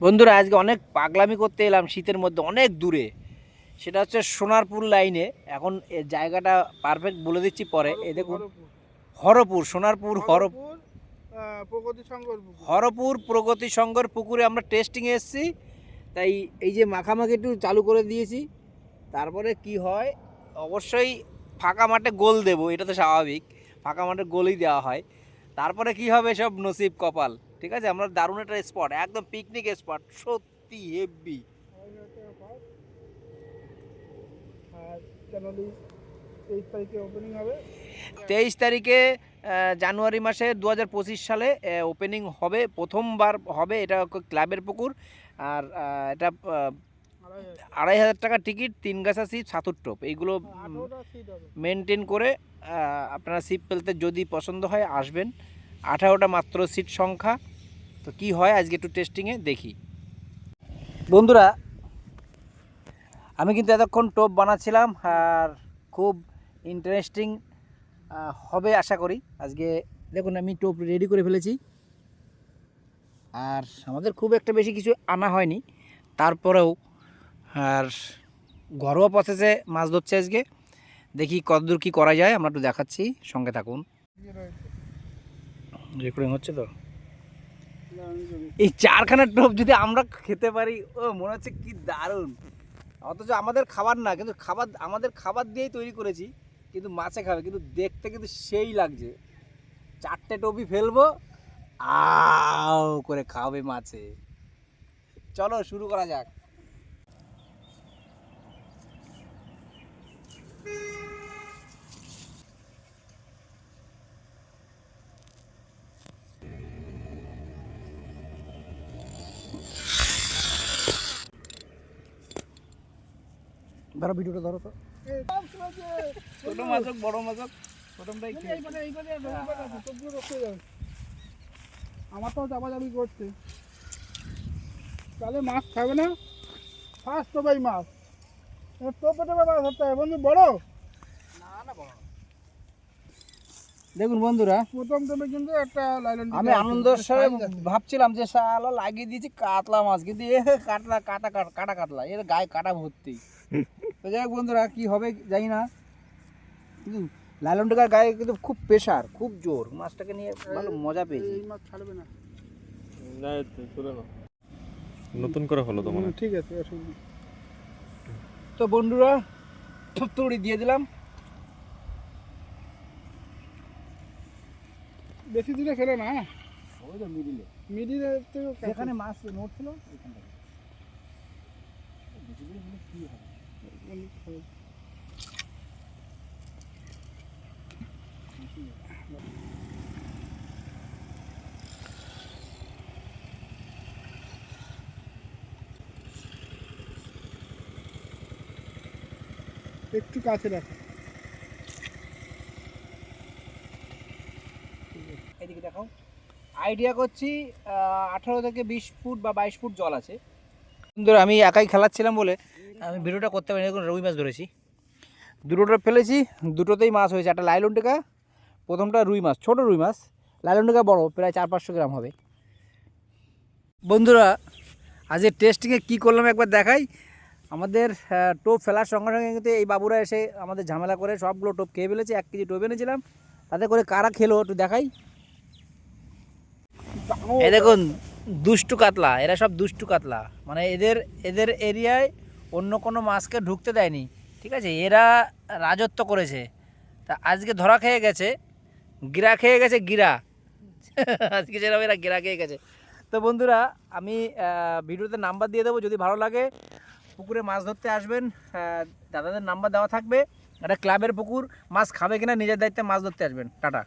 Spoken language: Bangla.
বন্ধুরা আজকে অনেক পাগলামি করতে এলাম শীতের মধ্যে অনেক দূরে। সেটা হচ্ছে সোনারপুর লাইনে এখন এ জায়গাটা পারফেক্ট বলে দিচ্ছি পরে। এ দেখুন হরপুর সোনারপুর হর প্রগতি সংঘর হরপুর প্রগতি সংঘর পুকুরে আমরা টেস্টিংয়ে এসেছি। তাই এই যে মাখামাখি একটু চালু করে দিয়েছি। তারপরে কি হয় অবশ্যই ফাঁকা মাঠে গোল দেবো এটা তো স্বাভাবিক। ফাঁকা মাঠে গোলই দেওয়া হয়। তারপরে কি হবে সব নসিব কপাল। ঠিক আছে? আমরা দারুণ একটা স্পট একদম পিকনিক স্পট সত্যি হেভি তেইশ তারিখে ওপেনিং হবে। তেইশ তারিখে জানুয়ারি মাসে দু হাজার পঁচিশ সালে ওপেনিং হবে প্রথমবার হবে এটা ক্লাবের পুকুর। আর এটা আড়াই হাজার। টাকা টিকিট তিন গাছা সিট সাতুর টোপ। এইগুলো মেনটেন করে আপনারা সিট ফেলতে যদি পছন্দ হয় আসবেন। আঠারোটা মাত্র সিট সংখ্যা। তো কি হয় আজকে একটু টেস্টিংয়ে দেখি। বন্ধুরা আমি কিন্তু এতক্ষণ টোপ বানাচ্ছিলাম আর খুব ইন্টারেস্টিং হবে আশা করি। আজকে দেখুন আমি টোপ রেডি করে ফেলেছি। আর আমাদের খুব একটা বেশি কিছু আনা হয়নি। তারপরেও আর ঘরোয়া প্রসেসে মাছ ধরছে আজকে। দেখি কতদূর কী করা যায় আমরা একটু দেখাচ্ছি। সঙ্গে থাকুন। রেকর্ডিং হচ্ছে তো। এই চারখানা টোপ যদি আমরা খেতে পারি, ও, মনে হচ্ছে কি দারুণ। অথচ আমাদের খাবার না, কিন্তু খাবার, আমাদের খাবার দিয়েই তৈরি করেছি, কিন্তু মাছে খাবে, কিন্তু দেখতে কিন্তু সেই লাগছে। চারটে টোপি ফেলব, আও করে খাবে মাছে। চলো শুরু করা যাক। ধরো ভিডিওটা ধরো তো। ছোট মাছ হোক বড় মাছ হোক প্রথমটাই। আমার তো চাপাচাপি করছে। তাহলে মাছ খাবে না? ফার্স্ট তো ভাই মাছ। টোপে টোপে মাছ ধরতে হবে বন্ধু বড়? না না বড় দেখুন বন্ধুরা প্রথম টোপে কিন্তু একটা লাইলন আমি আনন্দের সাথে ভাবছিলাম যে শালা লাগিয়ে দিয়েছি কাতলা মাছ কিন্তু এ কাতলা কাটা কাটা কাটা কাতলা। এর গায়ে কাটা ভর্তি। তো যাই হোক বন্ধুরা কি হবে জানি না। কিন্তু লালন টাকার গায়ে কিন্তু খুব প্রেশার খুব জোর। মাছটাকে নিয়ে ভালো মজা পেয়েছি। মাছ ছাড়বে না। না তুলে না নতুন করে হলো তো মনে ঠিক আছে তো বন্ধুরা তুড়ি দিয়ে দিলাম। বেশি দূরে খেলে না ওই মিডিলে মিডিলে যেখানে মাছ নোট ছিল ওইখান থেকে বেশি দূরে হলে কি হবে? একটু কাছে রাখো। এদিকে দেখাও। আইডিয়া করছি আঠারো থেকে বিশ ফুট বা বাইশ ফুট জল আছে। সুন্দর, আমি একাই খেলাচ্ছিলাম বলে। আমি ভিডিওটা করতে পারি দেখুন, রুই মাছ ধরেছি। দুটোটা ফেলেছি, দুটোতেই মাছ হয়েছে, একটা লাইলন টেকা, প্রথমটা রুই মাছ, ছোট রুই মাছ। লাইলন টেকা বড়, প্রায় চার পাঁচশো গ্রাম হবে। বন্ধুরা আজকে টেস্টিংয়ে কী করলাম একবার দেখাই। আমাদের টোপ ফেলার সঙ্গে সঙ্গে কিন্তু এই বাবুরা এসে আমাদের ঝামেলা করে, সবগুলো টোপ খেয়ে ফেলেছে, এক কেজি টোপ এনেছিলাম। তাতে করে কারা খেলো একটু দেখাই। এই দেখুন, দুষ্টু কাতলা, এরা সব দুষ্টু কাতলা। মানে এদের এদের এরিয়ায় অন্য কোনো মাছকে ঢুকতে দেয়নি, ঠিক আছে? এরা রাজত্ব করেছে। তা আজকে ধরা খেয়ে গেছে, গিরা খেয়ে গেছে, গিরা। আজকে যেরকম এরা গিরা খেয়ে গেছে। তো বন্ধুরা, আমি ভিডিওতে নাম্বার দিয়ে দেবো, যদি ভালো লাগে। পুকুরে মাছ ধরতে আসবেন দাদাদের নাম্বার দেওয়া থাকবে। একটা ক্লাবের পুকুর, মাছ খাবে কিনা, নিজের দায়িত্বে মাছ ধরতে আসবেন। টাটা।